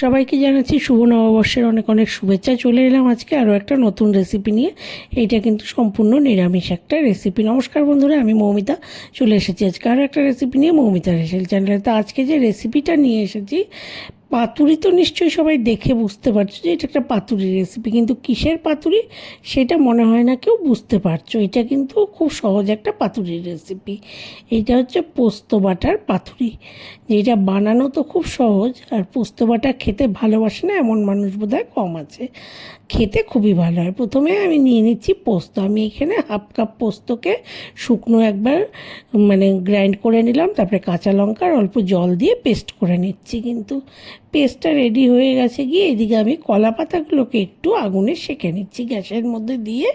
সবাইকে জানাচ্ছি শুভ নববর্ষের অনেক অনেক শুভেচ্ছা। চলে এলাম আজকে আরও একটা নতুন রেসিপি নিয়ে। এইটা কিন্তু সম্পূর্ণ নিরামিষ একটা রেসিপি নমস্কার বন্ধুরা, আমি মৌমিতা। চলে এসেছি আজকে আরও একটা রেসিপি নিয়ে মৌমিতা রেসেল চ্যানেলে তো আজকে যে রেসিপিটা নিয়ে এসেছি পাতুরি তো নিশ্চয়ই সবাই দেখে বুঝতে পারছ যে এটা একটা পাতুরি রেসিপি কিন্তু কিসের পাতুরি সেটা মনে হয় না কেউ বুঝতে পারছ। এটা কিন্তু খুব সহজ একটা পাতুরির রেসিপি এটা হচ্ছে পোস্ত বাটার পাতুরি। যেটা বানানো তো খুব সহজ, আর পোস্ত বাটা খেতে ভালোবাসে না এমন মানুষ বোধহয় কম আছে। খেতে খুবই ভালো হয়। প্রথমে আমি নিয়ে নিচ্ছি পোস্ত। আমি এখানে হাফ কাপ পোস্তকে শুকনো একবার মানে গ্রাইন্ড করে নিলাম, তারপরে কাঁচা লঙ্কা আর অল্প জল দিয়ে পেস্ট করে নিচ্ছি। কিন্তু পেস্টটা রেডি হয়ে গেছে, গিয়ে এদিকে আমি কলা পাতাগুলোকে একটু আগুনে সেঁকে নিচ্ছি। গ্যাসের মধ্যে দিয়ে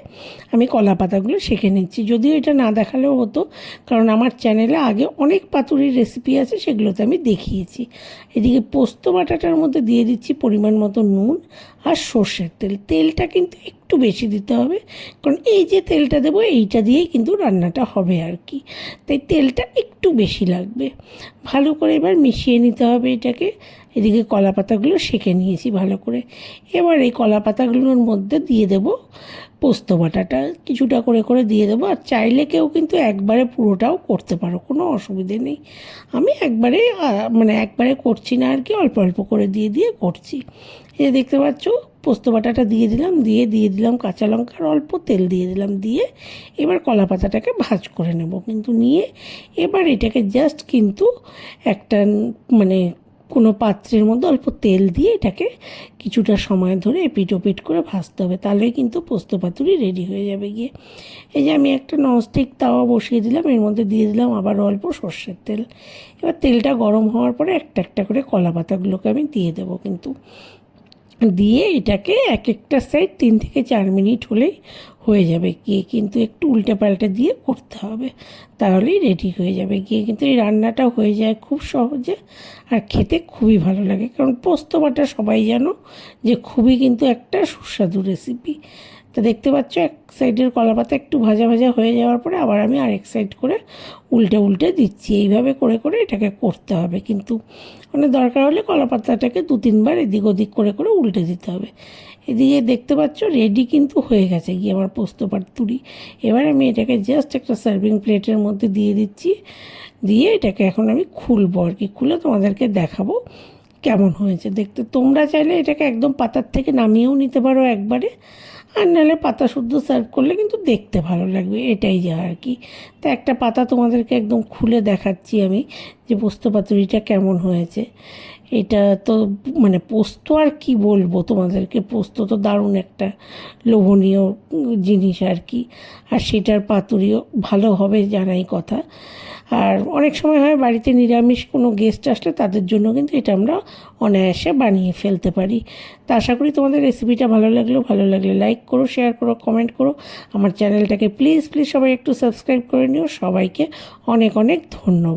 আমি কলা পাতাগুলো সেঁকে নিচ্ছি। যদিও এটা না দেখালেও হতো, কারণ আমার চ্যানেলে আগে অনেক পাতুরির রেসিপি আছে, সেগুলোতে আমি দেখিয়েছি। এদিকে পোস্ত বাটাটার মধ্যে দিয়ে দিচ্ছি পরিমাণ মতো নুন আর সর্ষের তেল, তেলটা কিন্তু একটু বেশি দিতে হবে। কারণ এই যে তেলটা দেবো, এইটা দিয়েই কিন্তু রান্নাটা হবে আর কি। তাই তেলটা একটু বেশি লাগবে। ভালো করে এবার মিশিয়ে নিতে হবে এটাকে। এদিকে কলা পাতাগুলো সেঁকে নিয়েছি ভালো করে। এবার এই কলা পাতাগুলোর মধ্যে দিয়ে দেব পোস্ত বাটাটা কিছুটা করে করে দিয়ে দেবো। আর চাইলে কেউ কিন্তু একবারে পুরোটাও করতে পারো, কোনো অসুবিধে নেই। আমি একবারে মানে একবারে করছি না আর কি, অল্প অল্প করে দিয়ে দিয়ে করছি। এই দেখতে পাচ্ছ, পোস্ত বাটাটা দিয়ে দিলাম, দিয়ে দিয়ে দিলাম কাঁচা লঙ্কার অল্প তেল দিয়ে দিলাম, দিয়ে এবার কলা পাতাটাকে ভাজ করে নেব। কিন্তু নিয়ে এবার এটাকে জাস্ট কিন্তু একটা মানে কোনো পাত্রের মধ্যে অল্প তেল দিয়ে এটাকে কিছুটা সময় ধরে এপিট ওপিট করে ভাজতে হবে। তাহলে কিন্তু পোস্ত পাতুরি রেডি হয়ে যাবে গিয়ে। এই যে আমি একটা ননস্টিক তাওয়া বসিয়ে দিলাম, এর মধ্যে দিয়ে দিলাম আবার অল্প সর্ষের তেল। এবার তেলটা গরম হওয়ার পরে একটা একটা করে কলা পাতাগুলোকে আমি দিয়ে দেবো কিন্তু। দিয়ে এটাকে এক একটা সাইড তিন থেকে চার মিনিট হলেই হয়ে যাবে। গিয়ে কিন্তু একটু উল্টে পাল্টে দিয়ে করতে হবে। তাহলেই রেডি হয়ে যাবে। গিয়ে কিন্তু এই রান্নাটা হয়ে যায় খুব সহজে আর খেতে খুবই ভালো লাগে। কারণ পোস্ত বাটা সবাই জানো যে খুবই কিন্তু একটা সুস্বাদু রেসিপি তো দেখতে পাচ্ছ, এক সাইডের কলা পাতা একটু ভাজা ভাজা হয়ে যাওয়ার পরে আবার আমি আরেক সাইড করে উল্টে উল্টে দিচ্ছি। এইভাবে করে করে এটাকে করতে হবে। কিন্তু মানে দরকার হলে কলা পাতাটাকে দু তিনবার এদিক ওদিক করে করে উল্টে দিতে হবে। এদিকে দেখতে পাচ্ছ রেডি কিন্তু হয়ে গেছে গিয়ে আমার পোস্ত পাতুরি এবার আমি এটাকে জাস্ট একটা সার্ভিং প্লেটের মধ্যে দিয়ে দিচ্ছি। দিয়ে এটাকে এখন আমি খুলবো আর কি। খুলে তোমাদেরকে দেখাবো। কেমন হয়েছে? দেখতে তোমরা চাইলে এটাকে একদম পাতার থেকে নামিয়েও নিতে পারো একবারে। আর নাহলে পাতা শুদ্ধ সার্ভ করলে কিন্তু দেখতে ভালো লাগবে, এটাই যা আর কি। তা একটা পাতা তোমাদেরকে একদম খুলে দেখাচ্ছি আমি যে পোস্ত পাতুরিটা কেমন হয়েছে। এটা তো মানে পোস্ত আর কি বলব তোমাদেরকে? পোস্ত তো দারুণ একটা লোভনীয় জিনিস আর কি। আর সেটার পাতুরিও ভালো হবে জানাই কথা। আর অনেক সময় হয় বাড়িতে নিরামিষ কোনো গেস্ট আসলে তাদের জন্য কিন্তু এটা আমরা অনায়াসে বানিয়ে ফেলতে পারি। তা আশা করি তোমাদের রেসিপিটা ভালো লাগল। ভালো লাগলে লাইক করো শেয়ার করো কমেন্ট করো। আমার চ্যানেলটাকে প্লিজ প্লিজ সবাই একটু সাবস্ক্রাইব করে নিও। সবাইকে অনেক অনেক ধন্যবাদ।